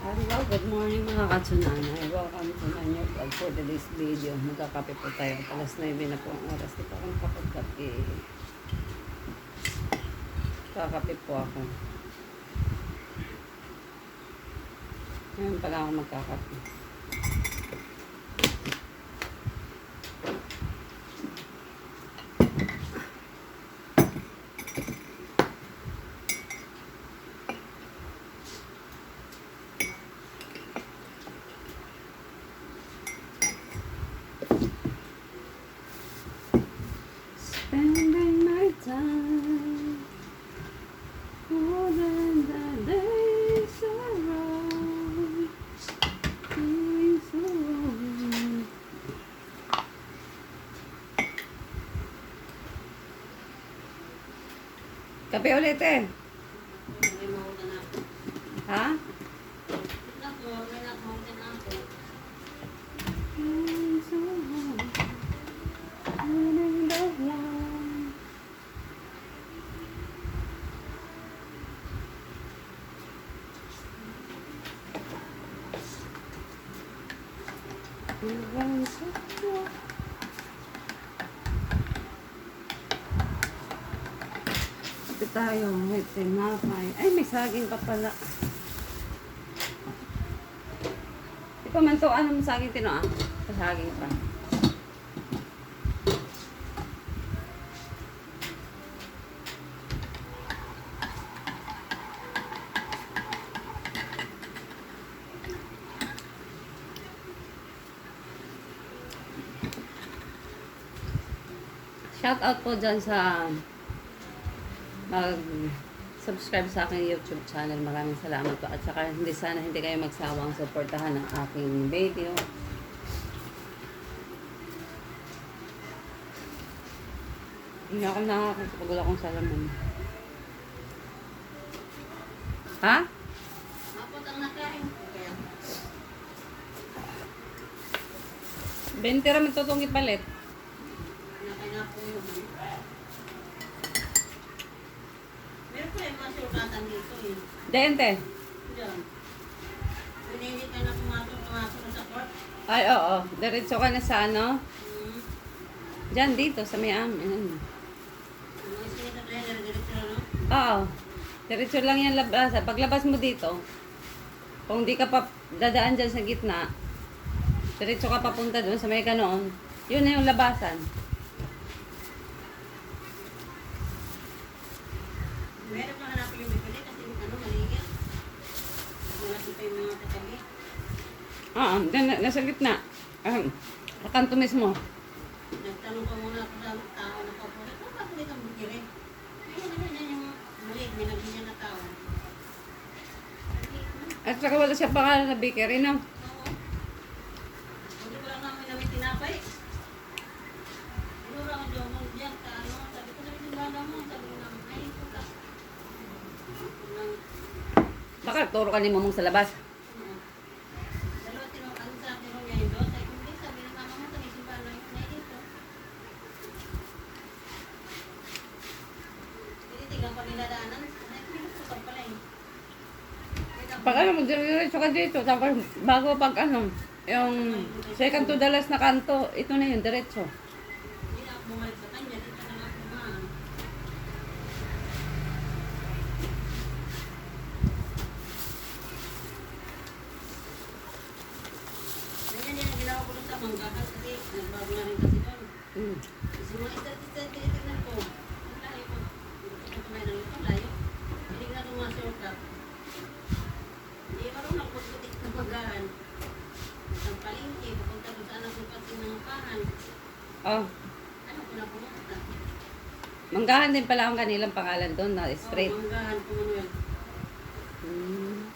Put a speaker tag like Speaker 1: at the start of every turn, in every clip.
Speaker 1: Hello, good morning mga katsunanay. Welcome to my new vlog for today's video. Magkakape po tayo. Alas 9 na po ang oras. Di pa ako nakapagkape. Kakape po ako. Ngayon pala ako magkakape. Kape ulit eh. Ha? Feeling so tayo, may tinapay. Ay, may saging pa pala. Di pa man to, ano mo saging tino ah? Sa saging pa. Shout out po dyan sa mag subscribe sa aking YouTube channel. Maraming salamat po. At saka hindi sana hindi kayo magsawang suportahan ng aking video. Hindi ako nakakapagod akong salaman. Ha? Bente raman tutong ipalit.
Speaker 2: Meron ko sulatan dito eh.
Speaker 1: Dente.
Speaker 2: Diyan. Hindi ka na pumasok, pumasok sa court.
Speaker 1: Ay, oo. Diretso ka na sa ano?
Speaker 2: Hmm.
Speaker 1: Diyan, dito, sa may amin. Ano? Oo. Diretso lang yan labasa. Paglabas mo dito, kung di ka pa dadaan dyan sa gitna, diretso ka papunta doon sa may ganoon, yun na yung labasan.
Speaker 2: Meron pa hanapin yung bibili kasi ano, maligit. Malaki pa yung mga katabi.
Speaker 1: Oo, dyan, na- nasa gitna. Ah, sa kanto mismo.
Speaker 2: Nagtanong pa muna ako sa tao na po. Ano ba ulit ang bibili? Ayun, ano yan yung mali, binagyan na tao.
Speaker 1: At saka wala siya pangalan na bakery, no?
Speaker 2: Oo. Hindi ko lang namin namin tinapay. Siguro ako dyan, kung ano, sabi ko sabi mo, sabi ko nila daanan, ay, pinagpusan pala eh. Kaya
Speaker 1: Pag ano, diretso ka dito, tapos bago pag ano, yung second to the last na kanto, ito na yung diretso.
Speaker 2: Hindi na ako bumalik sa kanya, dito na nga ako dumaan. Ganyan din ang ginawa ko doon sa manggahan kasi nagbago na rin kasi doon.
Speaker 1: Mm.
Speaker 2: Kasi mga istat-istat tinitignan ko. Ang layo ko. Hindi ko kumain ng ito, layo. Hindi na ito mga shortcut. Hindi marunong pagputik ng manggahan. Ang palingki, pupunta doon sa anak ko kasi ng pahan.
Speaker 1: Oh,
Speaker 2: Ano ko na pumunta?
Speaker 1: Manggahan din pala ang kanilang pangalan doon na straight.
Speaker 2: Oh, manggahan ko Manuel.
Speaker 1: Mm.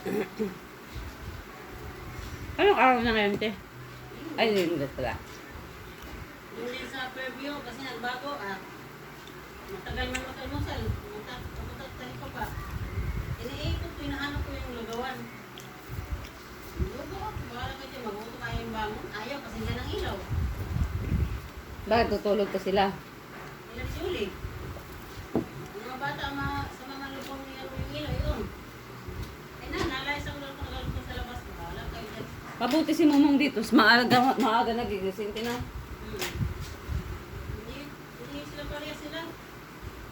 Speaker 1: Anong araw na ngayon, te? Ay, hindi pala.
Speaker 2: Din sa Fairview kasi nagbago ah. Matagal man mag-almusal. Pupunta sa pa. Iniikot ko, hinahanap ko yung lugawan maguto kayo yung bangon. Kasi nga ilaw.
Speaker 1: Bakit tutulog pa sila?
Speaker 2: Ilaw suli. Yung mga bata, mga, sa mga lubong niya yung ilaw, yun. Eh na, nalayas ako lang kung ko sa labas. Wala kayo dyan.
Speaker 1: Mabuti si Momong dito. Maaga, maaga nagigising. Tinan.
Speaker 2: Hmm. Hindi, hindi sila sila.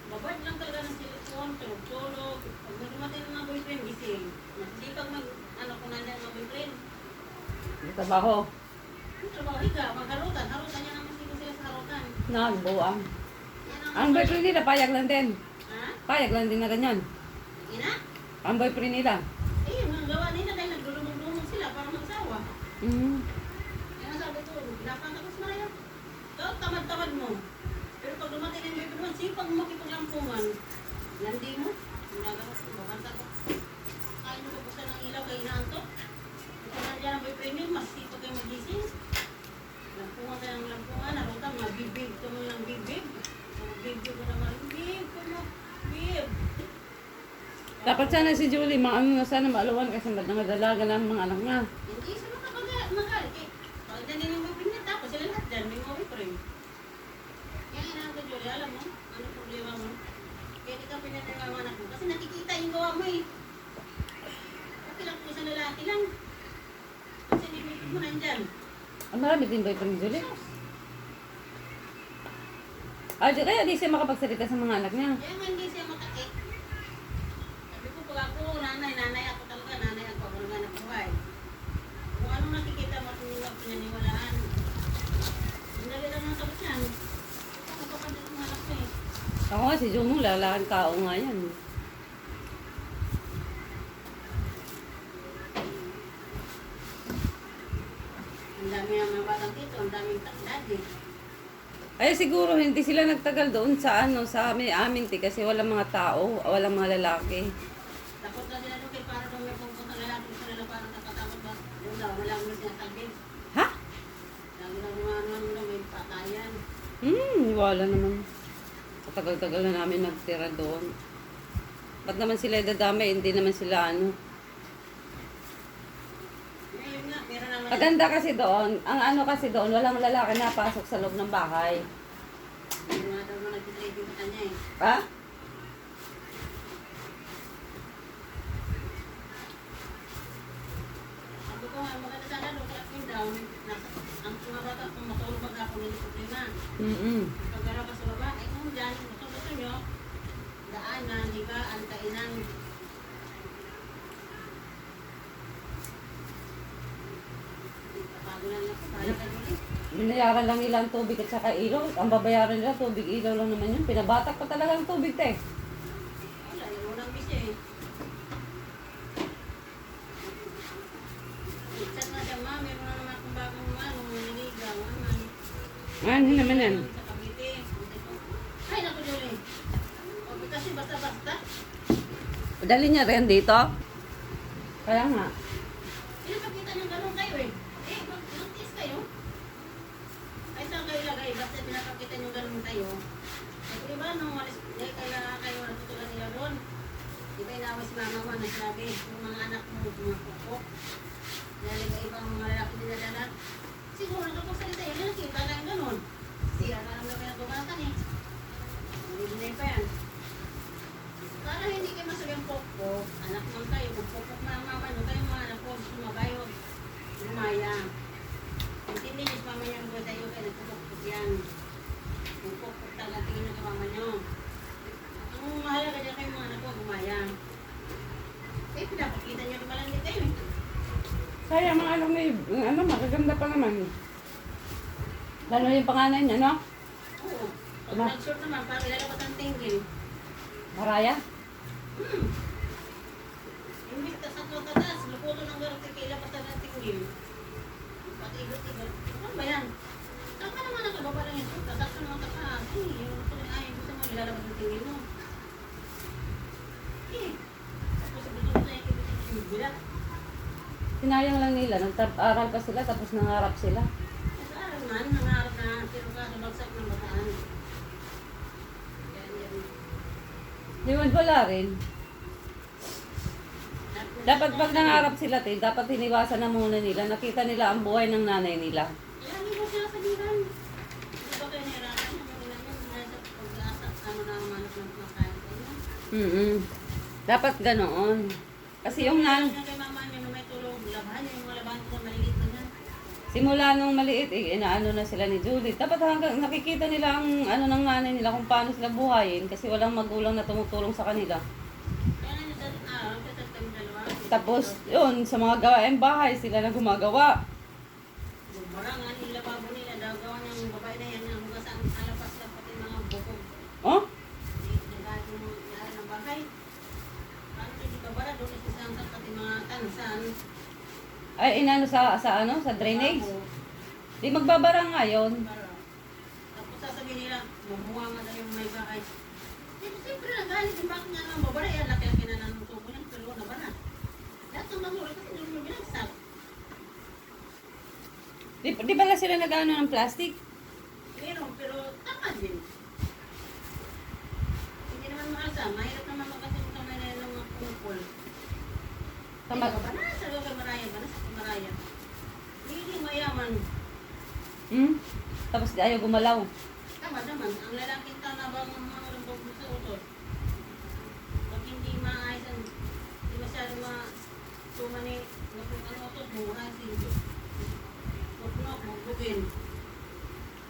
Speaker 2: Babad lang talaga ng telephone, tulog-tulog. Pag dumating ng mga boyfriend, gising. Masipag mag, ano, kung nandiyan.
Speaker 1: May trabaho.
Speaker 2: yung trabaho, higa, magharutan. Harutan niya naman sila sila sa harutan.
Speaker 1: Nagbuang.
Speaker 2: Ang...
Speaker 1: Ang boyfriend nila, payag lang din.
Speaker 2: Ha?
Speaker 1: Payag lang din na ganyan.
Speaker 2: Ina?
Speaker 1: Ang boyfriend nila.
Speaker 2: Eh, mga gawa nila dahil naglulumong-lumong sila para magsawa.
Speaker 1: Mm.
Speaker 2: Yan ang sabi ko, lapang tapos na yan. Ikaw, tamad-tamad mo. Pero pag dumating ng baby mo, sipag mo makipaglampungan. Landi mo. Ginagawa ko, babanta ko. Kain mo kapusta ng ilaw kay inaantok. Ito na dyan ang boyfriend mas sipag kayo magising. Lampungan tayo ng lampungan, narutan, mabibig ka mo ng bibig. Bibig mo naman, bib ko mo, bib.
Speaker 1: Dapat sana si Julie, mga ano na sana maaluan kasi madalaga ng mga anak niya.
Speaker 2: Hindi sila makapag-magalit eh. Pag nandiyan yung boyfriend niya, tapos sila lahat dyan, may boyfriend. Kaya inahan ko, Julie, alam mo, ano problema mo? Kaya di ka pinanagawa anak mo. Kasi nakikita yung gawa mo eh. Okay lang po sa lalaki lang. Mo nandyan.
Speaker 1: Ang marami din boyfriend ni Julie. Ah, di, kaya di siya makapagsalita sa mga anak niya.
Speaker 2: Kaya nga hindi siya matakit. Sabi ko, pag ako, nanay, nanay ako talaga, nanay ako, ako naman ang buhay. Kung anong nakikita mo, kung hindi mo pinaniwalaan. Ang dali lang ang sagot yan. Ako kapatid ng anak ko eh.
Speaker 1: Ako nga si Jumong, lalakan tao nga yan.
Speaker 2: Ang dami ng mga batang dito, ang daming daddy.
Speaker 1: Ay siguro hindi sila nagtagal doon sa ano sa amin, amin ti kasi walang mga tao, walang mga lalaki.
Speaker 2: Takot na sila doon kay para daw may pupunta lalaki sa nila parang nakatakot ba? Yung daw, wala mo siya tagin.
Speaker 1: Ha?
Speaker 2: Lagi daw mga ano ano, may patayan.
Speaker 1: Hmm, wala naman. Tagal-tagal na namin nagtira doon. Ba't naman sila dadamay? Hindi naman sila ano.
Speaker 2: Ngayon nga, meron naman.
Speaker 1: Maganda kasi doon, ang ano kasi doon, walang lalaki na pasok sa loob ng bahay.
Speaker 2: Nga daw nagtitrade sa kanya.
Speaker 1: Ha?
Speaker 2: Sabi ko maganda sana doon kaya pin down. Ang mga kung matulog mag ako, hindi ko na.
Speaker 1: Mm-mm.
Speaker 2: Pagkara ka sa baba, eh kung dyan, gusto gusto nyo, daanan, di ba, antainan. Papago na lang ako, kaya ka ulit.
Speaker 1: Binayaran lang nila ang tubig at saka ilaw. Ang babayaran nila, tubig ilaw lang naman yun. Pinabatak pa talaga ang tubig, te.
Speaker 2: Wala, yung unang bis eh. Chat na siya, ma, meron na naman akong bagong ano, niligaw, ano.
Speaker 1: Ano naman yan?
Speaker 2: Sa Cavite. Ay, naku, Jolie. Kasi basta-basta.
Speaker 1: Dali niya rin dito. Kaya nga.
Speaker 2: Pinapakita niyong ganun kayo eh. Eh, mag- mag-tiis kayo. Ay, saan kayo lagay? Pinapakita niyong ganun kayo. Eh, di ba, nung walis, eh, kailangan kayo natutulan nila doon. Di ba, inaway si mama mo na yung mga anak mo, mga pupok. Dahil iba ibang mga lalaki dinadala. Siguro, nakapagsalita yun, nakita na yung ganun. Sira na lang na pinatumakan eh. Hindi pa yan. Para hindi kayo masabing pokpok, anak man kayo, kung pokpok ang mama nyo, kayo mga anak ko, sumabayo, lumaya. Intindi niyo sa mama niyo ba tayo kayo nagpupokpok yan. Kung pokpok talaga tingin sa mama niyo. Ang dyan kayo mga anak ko, lumaya. Eh, pinapakita niyo naman lang kayo eh.
Speaker 1: Mga anak ano, magaganda pa naman. Lalo yung panganay niya, no?
Speaker 2: Oo. Pag
Speaker 1: Ma-
Speaker 2: nag-short naman, parang ilalabas ang tingin.
Speaker 1: Maraya?
Speaker 2: Hmm. Imbis ka sa tatas, luputo ng garot, ikilabas ang tingin. Pati igot-igot. Ano ba yan? Saan ka naman nakababa lang ito? Tatas ka naman takas. Eh, yung gusto mo, ay, gusto mo ilalabas ang tingin mo. Eh, tapos gusto mo na yung ibig.
Speaker 1: Sinayang lang nila, nag-aral pa sila, tapos nangarap sila.
Speaker 2: Sa araw man, nangarap na tiro ka sa bagsak ng bataan. Yan, yan.
Speaker 1: Wala rin. Dapat pag nangarap sila, te, dapat hiniwasan na muna nila. Nakita nila ang buhay ng nanay nila.
Speaker 2: Lagi mo sila sabihan. Hindi ba kayo nahirapan? Ang ilan yun, dahil sa pag-asa, ano na ang manok ng kumakain kayo.
Speaker 1: Mm Dapat ganoon. Kasi yung nan...
Speaker 2: Kaya kay mama niyo, nung may tulog, labahan niyo yung mga labahan ko na maliliit na
Speaker 1: Simula nung maliit, eh, inaano na sila ni Julie. Dapat hanggang nakikita nila ang ano ng nanay nila kung paano sila buhayin kasi walang magulang na tumutulong sa kanila.
Speaker 2: Dalawa.
Speaker 1: Tapos, yun, sa mga gawaing bahay, sila na gumagawa.
Speaker 2: Barang nga nila babo nila, daw gawa ng babae na yan, ang hugas ang alapas na pati mga bukog.
Speaker 1: Oh?
Speaker 2: Nagkahit yung yari ng bahay. Paano hindi ka bara doon sa isang mga tansan.
Speaker 1: Ay, inano sa, sa ano, sa drainage?
Speaker 2: Babo.
Speaker 1: Di magbabara nga yun.
Speaker 2: Para. Tapos sasabihin nila, mabuha nga daw yung may bahay. Siyempre, siyempre na galit yung bakit nga naman babara, yan laki ang kinanan ng tubo niyan, pero na ba na? Lahat ng magulang kasi hindi mo binagsak.
Speaker 1: Di, di pala sila nag-ano ng plastic?
Speaker 2: Meron, pero tama din. Hindi naman maasa, mahirap naman magkasi yung kamay na yun ng mga kumupol.
Speaker 1: Tama.
Speaker 2: Ay, ba na? Sa lugar maraya ba na? Sa maraya. Hindi mayaman.
Speaker 1: Hmm? Tapos di ayaw gumalaw.
Speaker 2: Tama naman, ang lalaking tao na bang mga rambog sa utot. Pag hindi maayos ang, hindi masyado ma, tumani, napag ang utot mo, kasi, muknok, mukbugin.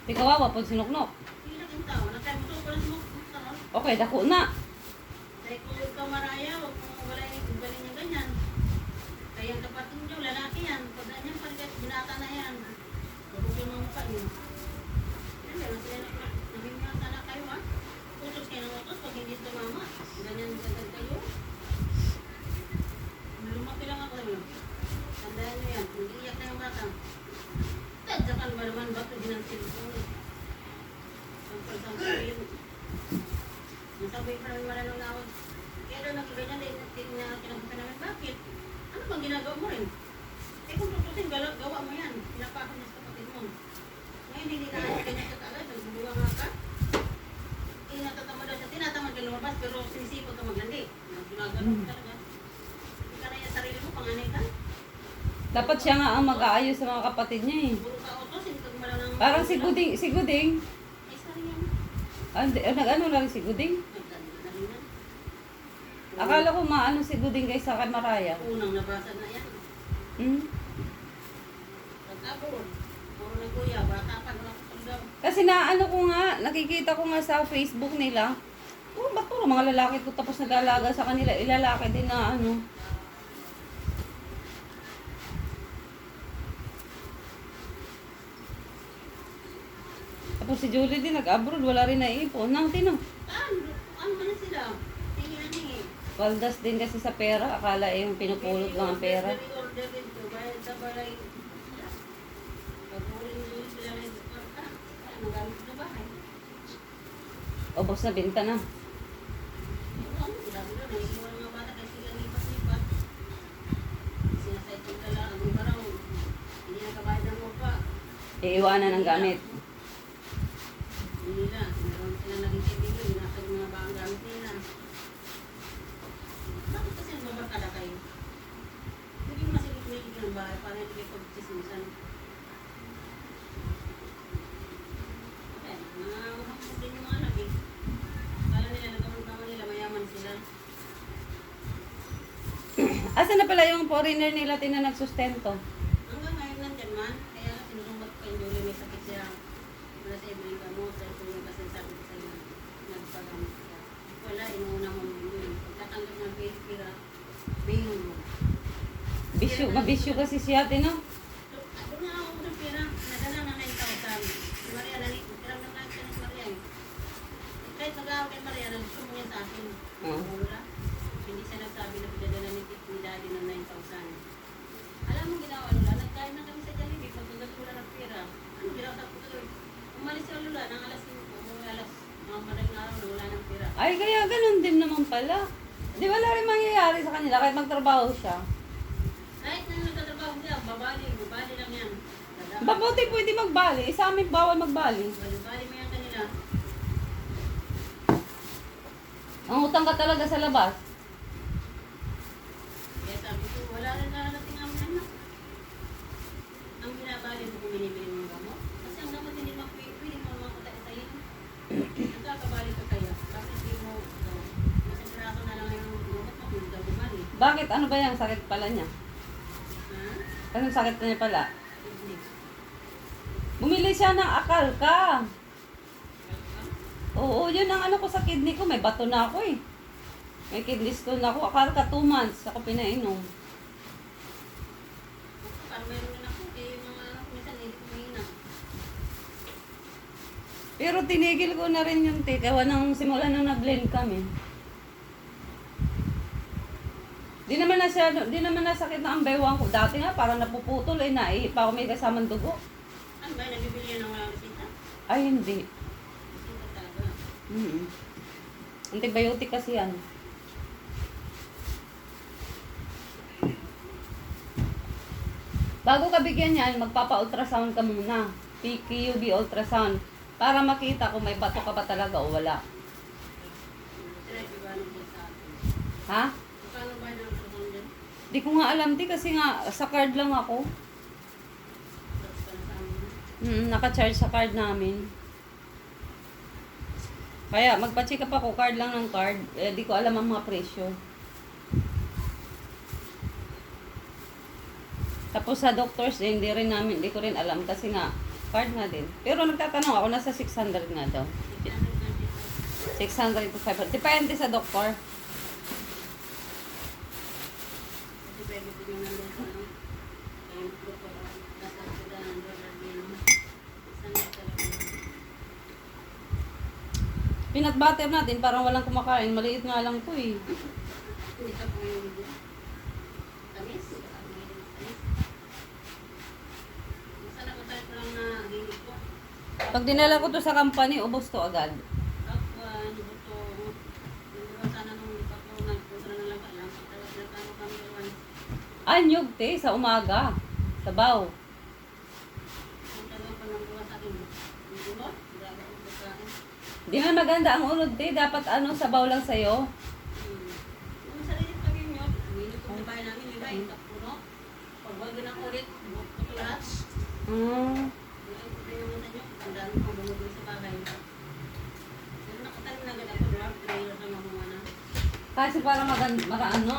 Speaker 1: Di kawawa po sinuknok.
Speaker 2: Hindi laking tao, nakaya mo ito,
Speaker 1: Okay, dako na.
Speaker 2: Kaya kung ikaw maraya, huwag Kaya kapatid niyo, lalaki yan. Pag ganyan, binata na yan. Huwag yung mga mukha niyo. Yan, meron sila na nahinga sana kayo ha. Utos kayo ng utos pag hindi tumama. Ganyan agad kayo. Lumaki lang ako yun. Tandaan niyo yan. Hindi iyak na yung bata. Tadyakan ba naman bato din ang cellphone. Sampal-sampal yun. Nasabi pa namin wala nung nawag. Kaya daw nagganyan din, tingnan kinabutan namin, bakit? Ano bang ginagawa mo rin? Eh kung tutusin, gawa, gawa mo yan. Pinapakon niya sa kapatid mo. Ngayon hindi na ayos ganyan ka agad, nagbubuwa nga ka. Tinatatama daw siya, tinatamad ka lumabas, pero sinisipag ka maglandi. Ginagawa mo talaga. Hindi ka na yung sarili mo, panganay ka.
Speaker 1: Dapat siya nga ang mag-aayos sa mga kapatid niya eh.
Speaker 2: Puro ka ka ng...
Speaker 1: Parang si Guding, si Guding.
Speaker 2: Ay, sorry yan.
Speaker 1: Ah, hindi, ah, nag-ano lang si Guding. Akala ko maano si Guding kaysa kay Maraya.
Speaker 2: Unang nabasa na yan.
Speaker 1: Hmm?
Speaker 2: Pagkabon, puro na kuya, bata pa, wala ko.
Speaker 1: Kasi naano ko nga, nakikita ko nga sa Facebook nila. Oh, ba't puro mga lalaki ko tapos nag-alaga sa kanila, ilalaki din na ano. Tapos si Julie din nag-abroad, wala rin naipon. Nang tino.
Speaker 2: Ano? Ano na sila? Tingin na tingin.
Speaker 1: Waldas din kasi sa pera. Akala eh yung pinupulot lang ang pera.
Speaker 2: Very order din to,
Speaker 1: Iiwanan ng gamit.
Speaker 2: Hindi nila, meron silang naging kaibigan, nasa mga baang gamit nila. Bakit kasi nagbabarkada kayo? Hindi mo kasi kumikig ng bahay para hindi kayo pagchismisan. Okay, mga mahapos din yung mga anak eh. Kala nila nagkamang nila, mayaman sila.
Speaker 1: Asa na pala yung foreigner nila tina nagsustento?
Speaker 2: Hanggang ngayon nandyan man, kaya sinusumbat ko yung may sakit siya. Wala sa ibang gamot, sa ito yung kasi sabi ko sa'yo, nagpagamot siya. Wala, inuuna mo yun. Pagkatanggap ng pira, bingon mo.
Speaker 1: Bisyo, mabisyo kasi siya, tino.
Speaker 2: Ako na ako ng nadala na 9,000. Si Maria, nani, tiram na siya ni Maria. eh. Kahit mag-aawag kay Maria, gusto mo niya sa akin.
Speaker 1: Oo.
Speaker 2: Hindi siya nagsabi na pinadala ni, Daddy ng 9,000. Alam mo ginawa Lula, nagkain na kami sa Jollibee, pagkagat ko lang ng pera. Ano ginawa sa tuloy? Umalis si Lula ng alas 5, umuwi alas mga madaling araw na wala ng pera.
Speaker 1: Ay, kaya ganun din naman pala. Di wala rin mangyayari sa kanila kahit magtrabaho siya.
Speaker 2: Kahit na nagtatrabaho siya, babali, babali lang yan.
Speaker 1: Mabuti pwede magbali. Eh, Sa amin bawal magbali.
Speaker 2: Babali mo yan kanila.
Speaker 1: Ang utang ka talaga sa labas.
Speaker 2: Kaya sabi ko, wala rin narating ang anak. Ang binabali mo kung binibili mo gamot. Kasi ang gamot hindi mo pwede mo naman kutay-tayin. Nagkakabali ka kaya. Bakit hindi mo, uh, mas piraso na lang yung gamot mo, ka bumali.
Speaker 1: Bakit? Ano ba yung sakit pala niya?
Speaker 2: Ha?
Speaker 1: Anong sakit na niya pala? Bumili siya ng akal ka. Oo, yun ang ano ko sa kidney ko. May bato na ako eh. May kidney stone ako. Akal ka 2 months. Ako pinainom. Pero tinigil ko na rin yung tea. Kaya nang simula nang nag-blend kami. Di naman na siya, di naman nasakit na ang baywang ko. Dati nga, parang napuputol eh, naihipa ako may kasamang dugo.
Speaker 2: Ano ba? Nabibili yan ng walang resita?
Speaker 1: Ay, hindi.
Speaker 2: Resita talaga.
Speaker 1: mm Antibiotic kasi yan. Bago ka bigyan yan, magpapa-ultrasound ka muna. PQB ultrasound. Para makita kung may bato ka ba talaga o wala. Ha? Di ko nga alam, di kasi nga sa card lang ako. Mm, naka-charge sa card namin. Kaya magpa-check up ako, card lang ng card. Eh, di ko alam ang mga presyo. Tapos sa doctors, eh, hindi rin namin, hindi ko rin alam kasi nga, card na din. Pero nagtatanong ako, nasa 600 nga daw. 600 to 500. Depende sa doktor.
Speaker 2: Pwede ko yung doktor.
Speaker 1: Peanut butter natin, parang walang kumakain. Maliit nga lang to eh.
Speaker 2: Hindi po yung video. Tamis? Baka may tamis. Masarap ko tayo lang na hilig ko.
Speaker 1: Pag dinala ko to sa company, ubos to agad.
Speaker 2: Na naman.
Speaker 1: Anyog te, sa umaga. Sabaw. Di man maganda ang unod te, dapat ano, sabaw lang sa'yo. Mm.
Speaker 2: Ngayon ko rin naman sa bahay. Pero nakatanim na ako, di ba? Ako mana.
Speaker 1: Kasi para maganda, mara ano,